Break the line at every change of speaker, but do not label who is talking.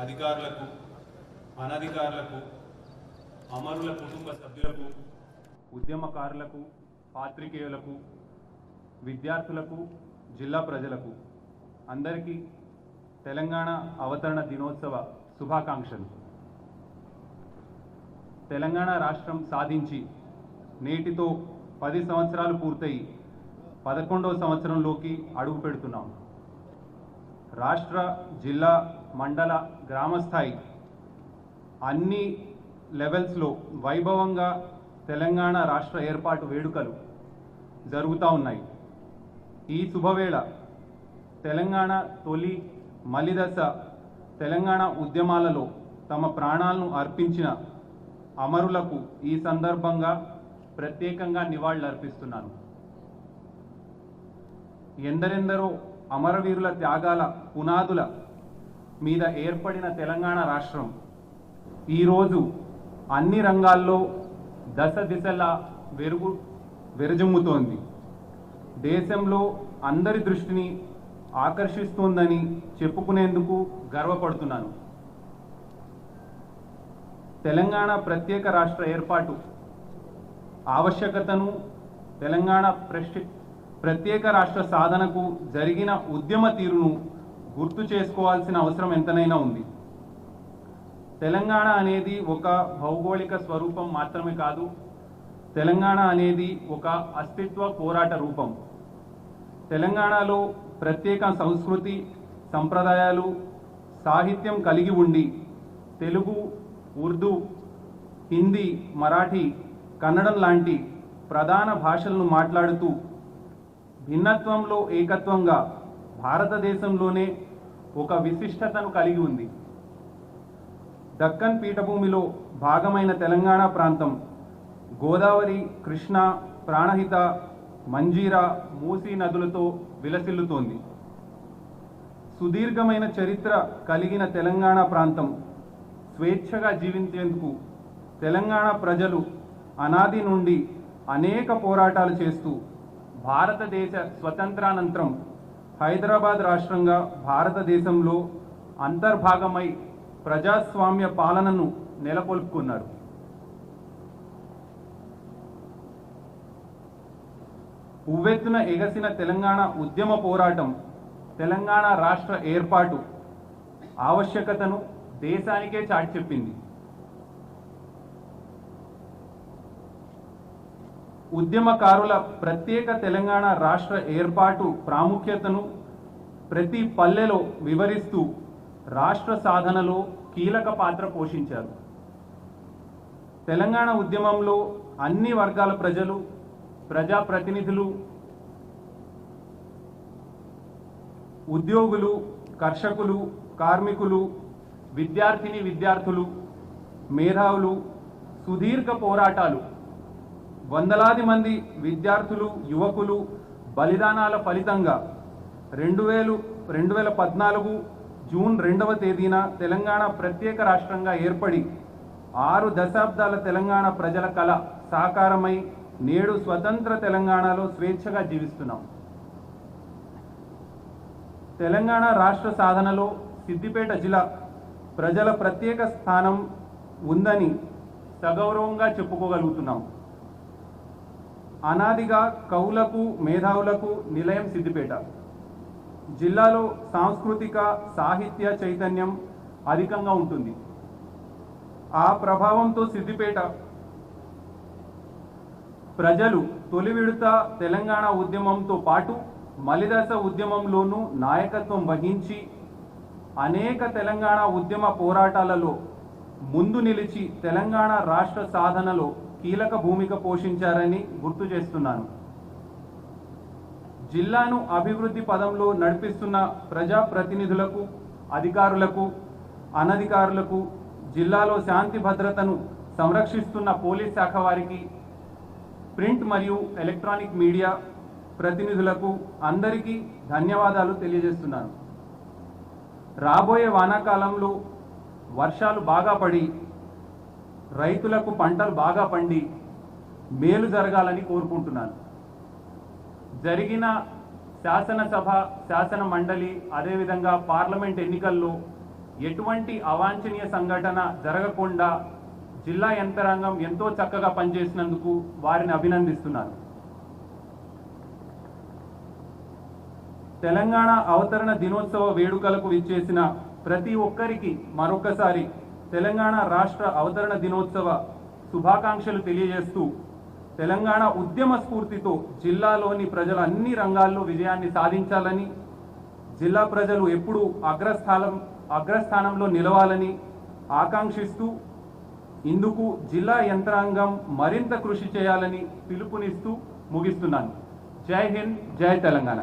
అధికారులకు అనధికారులకు అమరుల కుటుంబ సభ్యులకు ఉద్యమకారులకు పాత్రికేయులకు విద్యార్థులకు జిల్లా ప్రజలకు అందరికీ తెలంగాణ అవతరణ దినోత్సవ శుభాకాంక్షలు. తెలంగాణ రాష్ట్రం సాధించి నేటితో పది సంవత్సరాలు పూర్తయి పదకొండవ సంవత్సరంలోకి అడుగు పెడుతున్నాం. రాష్ట్ర జిల్లా మండల గ్రామస్థాయి అన్ని లెవెల్స్లో వైభవంగా తెలంగాణ రాష్ట్ర ఏర్పాటు వేడుకలు జరుగుతూ ఉన్నాయి. ఈ శుభవేళ తెలంగాణ తొలి మలిదశ తెలంగాణ ఉద్యమాలలో తమ ప్రాణాలను అర్పించిన అమరులకు ఈ సందర్భంగా ప్రత్యేకంగా నివాళులర్పిస్తున్నాను. ఎందరెందరో అమరవీరుల త్యాగాల పునాదుల మీద ఏర్పడిన తెలంగాణ రాష్ట్రం. ఈరోజు అన్ని రంగాల్లో దశ దిశలా వెరుగు వెరజుమ్ముతోంది. దేశంలో అందరి దృష్టిని ఆకర్షిస్తోందని చెప్పుకునేందుకు గర్వపడుతున్నాను. తెలంగాణ ప్రత్యేక రాష్ట్ర ఏర్పాటు ఆవశ్యకతను తెలంగాణ ప్రత్యేక రాష్ట్ర సాధనకు జరిగిన ఉద్యమ తీరును గుర్తు చేసుకోవాల్సిన అవసరం ఎంతనైనా ఉంది. తెలంగాణ అనేది ఒక భౌగోళిక స్వరూపం మాత్రమే కాదు తెలంగాణ అనేది ఒక అస్తిత్వ పోరాట రూపం. తెలంగాణలో ప్రత్యేక సంస్కృతి సంప్రదాయాలు సాహిత్యం కలిగి ఉండి తెలుగు ఉర్దూ హిందీ మరాఠీ కన్నడం లాంటి ప్రధాన భాషలను మాట్లాడుతూ భిన్నత్వంలో ఏకత్వంగా భారతదేశంలోనే ఒక విశిష్టతను కలిగి ఉంది. దక్కన్ పీఠభూమిలో భాగమైన తెలంగాణ ప్రాంతం గోదావరి కృష్ణ ప్రాణహిత మంజీరా మూసీ నదులతో విలసిల్లుతోంది. సుదీర్ఘమైన చరిత్ర కలిగిన తెలంగాణ ప్రాంతం స్వేచ్ఛగా జీవించేందుకు తెలంగాణ ప్రజలు అనాది నుండి అనేక పోరాటాలు చేస్తూ భారతదేశ స్వతంత్రానంతరం హైదరాబాద్ రాష్ట్రంగా భారతదేశంలో అంతర్భాగమై ప్రజాస్వామ్య పాలనను నెలకొల్పుకున్నారు. ఉవ్వెత్తున ఎగసిన తెలంగాణ ఉద్యమ పోరాటం తెలంగాణ రాష్ట్ర ఏర్పాటు ఆవశ్యకతను దేశానికే చాటి చెప్పింది ఉద్యమకారుల ప్రత్యేక తెలంగాణ రాష్ట్ర ఏర్పాటు ప్రాముఖ్యతను ప్రతి పల్లెలో వివరిస్తూ రాష్ట్ర సాధనలో కీలక పాత్ర పోషించారు. తెలంగాణ ఉద్యమంలో అన్ని వర్గాల ప్రజలు ప్రజాప్రతినిధులు ఉద్యోగులు కర్షకులు కార్మికులు విద్యార్థిని విద్యార్థులు మేధావులు సుదీర్ఘ పోరాటాలు వందలాది మంది విద్యార్థులు యువకులు బలిదానాల ఫలితంగా రెండు వేలు రెండు వేల పద్నాలుగు జూన్ రెండవ తేదీన తెలంగాణ ప్రత్యేక రాష్ట్రంగా ఏర్పడి ఆరు దశాబ్దాల తెలంగాణ ప్రజల కళ సాకారమై నేడు స్వతంత్ర తెలంగాణలో స్వేచ్ఛగా జీవిస్తున్నాం. తెలంగాణ రాష్ట్ర సాధనలో సిద్దిపేట జిల్లా ప్రజల ప్రత్యేక స్థానం ఉందని సగౌరవంగా చెప్పుకోగలుగుతున్నాం. అనాదిగా కవులకు మేధావులకు నిలయం సిద్దిపేట. జిల్లాలో సాంస్కృతిక సాహిత్య చైతన్యం అధికంగా ఉంటుంది. ఆ ప్రభావంతో సిద్దిపేట ప్రజలు తొలి విడత తెలంగాణ ఉద్యమంతో పాటు మలిదశ ఉద్యమంలోనూ నాయకత్వం వహించి అనేక తెలంగాణ ఉద్యమ పోరాటాలలో ముందు నిలిచి తెలంగాణ రాష్ట్ర సాధనలో కీలక భూమిక పోషించారని గుర్తు చేస్తున్నాను. జిల్లాను అభివృద్ధి పదంలో నడిపిస్తున్న ప్రజాప్రతినిధులకు అధికారులకు అనధికారులకు జిల్లాలో శాంతి భద్రతను సంరక్షిస్తున్న పోలీస్ శాఖ వారికి ప్రింట్ మరియు ఎలక్ట్రానిక్ మీడియా ప్రతినిధులకు అందరికీ ధన్యవాదాలు తెలియజేస్తున్నాను. రాబోయే వానాకాలంలో వర్షాలు బాగా పడి రైతులకు పంటలు బాగా పండి మేలు జరగాలని కోరుకుంటున్నాను. జరిగిన శాసనసభ శాసన మండలి అదేవిధంగా పార్లమెంట్ ఎన్నికల్లో ఎటువంటి అవాంఛనీయ సంఘటన జరగకుండా జిల్లా యంత్రాంగం ఎంతో చక్కగా పనిచేసినందుకు వారిని అభినందిస్తున్నాను. తెలంగాణ అవతరణ దినోత్సవ వేడుకలకు విచ్చేసిన ప్రతి ఒక్కరికి మరొకసారి తెలంగాణ రాష్ట్ర అవతరణ దినోత్సవ శుభాకాంక్షలు తెలియజేస్తూ తెలంగాణ ఉద్యమ స్ఫూర్తితో జిల్లాలోని ప్రజలు అన్ని రంగాల్లో విజయాన్ని సాధించాలని జిల్లా ప్రజలు ఎప్పుడూ అగ్రస్థానం అగ్రస్థానంలో నిలవాలని ఆకాంక్షిస్తూ ఇందుకు జిల్లా యంత్రాంగం మరింత కృషి చేయాలని పిలుపునిస్తూ ముగిస్తున్నాను. జై హింద్ జై తెలంగాణ.